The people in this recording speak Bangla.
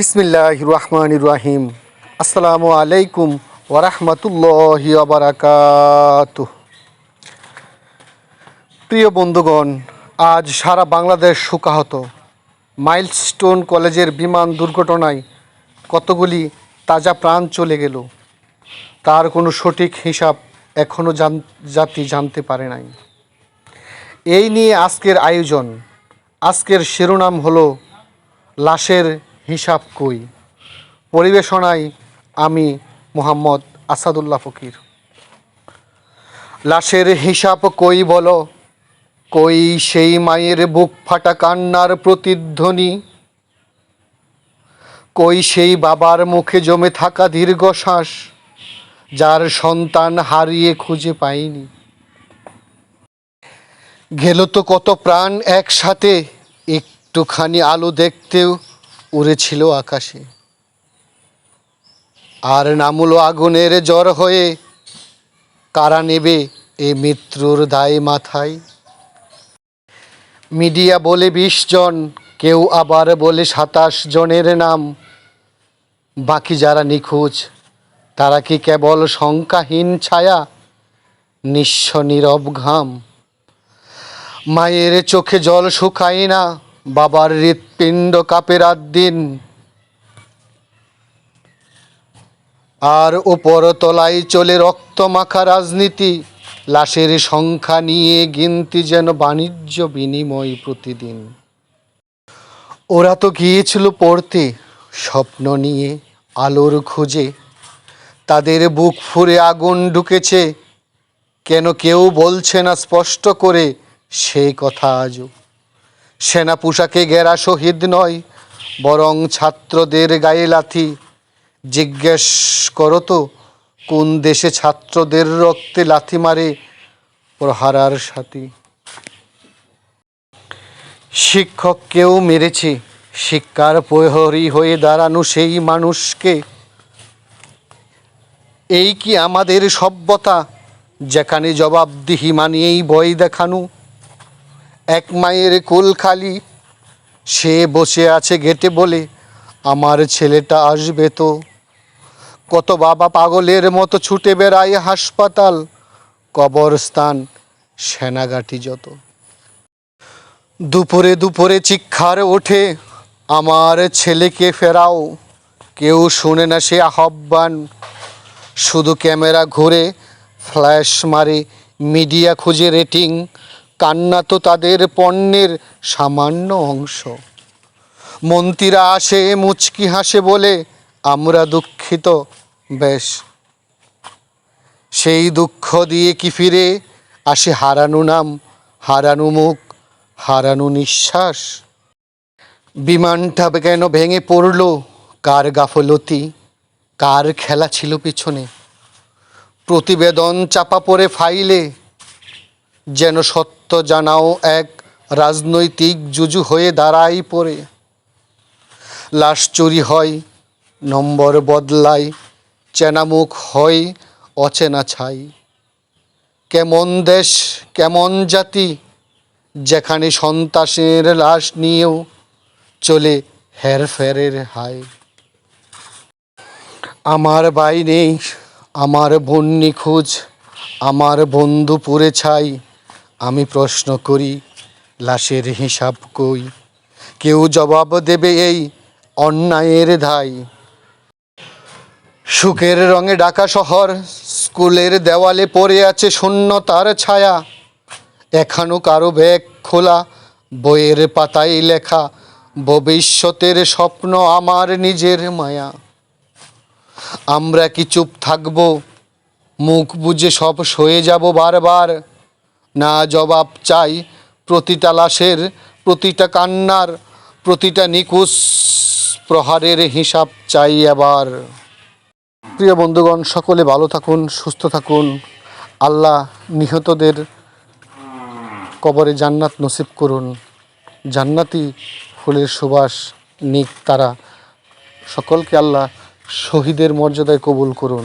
বিসমিল্লাহ রহমান রাহিম। আসসালামু আলাইকুম ওরহমতুল্লাহি আবরাকাত প্রিয় বন্ধুগণ, আজ সারা বাংলাদেশ শোকাহত। মাইলস্টোন কলেজের বিমান দুর্ঘটনায় কতগুলি তাজা প্রাণ চলে গেল, তার কোনো সঠিক হিসাব এখনও জাতি জানতে পারে নাই। এই নিয়ে আজকের আয়োজন, আজকের শিরোনাম হলো লাশের হিসাব কই। পরিবেশনায় আমি মোহাম্মদ আসাদুল্লাহ ফকির। লাশের হিসাব কই বলো? কই সেই মায়ের বুক ফাটা কান্নার প্রতিধ্বনি? কই সেই বাবার মুখে জমে থাকা দীর্ঘশ্বাস, যার সন্তান হারিয়ে খুঁজে পাইনি? গেল তো কত প্রাণ একসাথে, একটুখানি আলো দেখতেও উড়েছিল আকাশে। আর নামুলো আগুনের জ্বর হয়ে কারা নেবে এ মৃত্যুর দায় মাথায়? মিডিয়া বলে বিশ জন, কেউ আবার বলে সাতাশ জনের নাম। বাকি যারা নিখোঁজ, তারা কি কেবল সংখ্যাহীন ছায়া, নিঃস্ব নীরব ঘাম? মায়ের চোখে জল শুকায় না বাবার হৃৎপিণ্ড কাপে রাত দিন। আর ওপর তলায় চলে রক্ত মাখা রাজনীতি। লাশের সংখ্যা নিয়ে গিনতি যেন বাণিজ্য বিনিময় প্রতিদিন। ওরা তো গিয়েছিল পড়তে, স্বপ্ন নিয়ে আলোর খোঁজে। তাদের বুক ফুরে আগুন ঢুকেছে। কেন কেউ বলছে না স্পষ্ট করে সেই কথা আজও। সেনা পোশাকে গেরা শহীদ নয়, বরং ছাত্রদের গায়ে লাথি। জিজ্ঞেস করো তো, কোন দেশে ছাত্রদের রক্তে লাথি মারে প্রহারার সাথী? শিক্ষককেও মেরেছে, শিক্ষার প্রহরী হয়ে দাঁড়ানো সেই মানুষকে। এই কি আমাদের সভ্যতা, যেখানে জবাবদিহি মানিয়েই বই দেখানো? এক মায়ের কোল খালি, সে বসে আছে গেটে বলে, আমার ছেলেটা আসবে তো। কত বাবা পাগলের মতো ছুটে বেড়ায় হাসপাতাল, কবরস্থান সেনাগাটি যত। দুপুরে দুপুরে চিক্ষার ওঠে, আমার ছেলেকে ফেরাও, কেউ শুনে না সে আহ্বান। শুধু ক্যামেরা ঘুরে, ফ্ল্যাশ মারে, মিডিয়া খুঁজে রেটিং কান্না তো তাদের পণ্যের সামান্য অংশ। মন্ত্রীরা আসে, মুচকি হাসে বলে, আমরা দুঃখিত, বেশ। সেই দুঃখ দিয়ে কি ফিরে? আসে হারানো নাম, হারানো মুখ, হারানো নিঃশ্বাস। বিমানটা কেন ভেঙে পড়ল? কার গাফলতি? কার খেলা ছিল পিছনে? প্রতিবেদন চাপা পড়ে ফাইলে। যেন সত্য জানাও এক রাজনৈতিক জুজু হয়ে দাঁড়াই পড়ে। লাশ চুরি হয়, নম্বর বদলায় চেনামুখ হয়, অচেনা ছাই। কেমন দেশ, কেমন জাতি, যেখানে সন্ত্রাসের লাশ নিয়েও চলে হেরফেরের হায়। আমার বাই নেই, আমার বোন নিখোঁজ আমার বন্ধু পুড়ে ছাই আমি প্রশ্ন করি, লাশের হিসাব কই? কেউ জবাব দেবে এই অন্যায়ের ধাই। সুখের রঙে ঢাকা শহর, স্কুলের দেওয়ালে পড়ে আছে শূন্যতার ছায়া। এখনও কারও ব্যাগ খোলা, বইয়ের পাতায় লেখা, ভবিষ্যতের স্বপ্ন আমার নিজের মায়া। আমরা কি চুপ থাকব? মুখ বুজে সব সয়ে যাব বারবার। না জবাব চাই প্রতিটা লাশের, প্রতিটা কান্নার, প্রতিটা নিকুশ প্রহারের হিসাব চাই আবার প্রিয় বন্ধুগণ, সকলে ভালো থাকুন, সুস্থ থাকুন। আল্লাহ নিহতদের কবরে জান্নাত নসিব করুন। জান্নাতি ফুলের সুবাস নিক তারা। সকলকে আল্লাহ শহীদের মর্যাদায় কবুল করুন।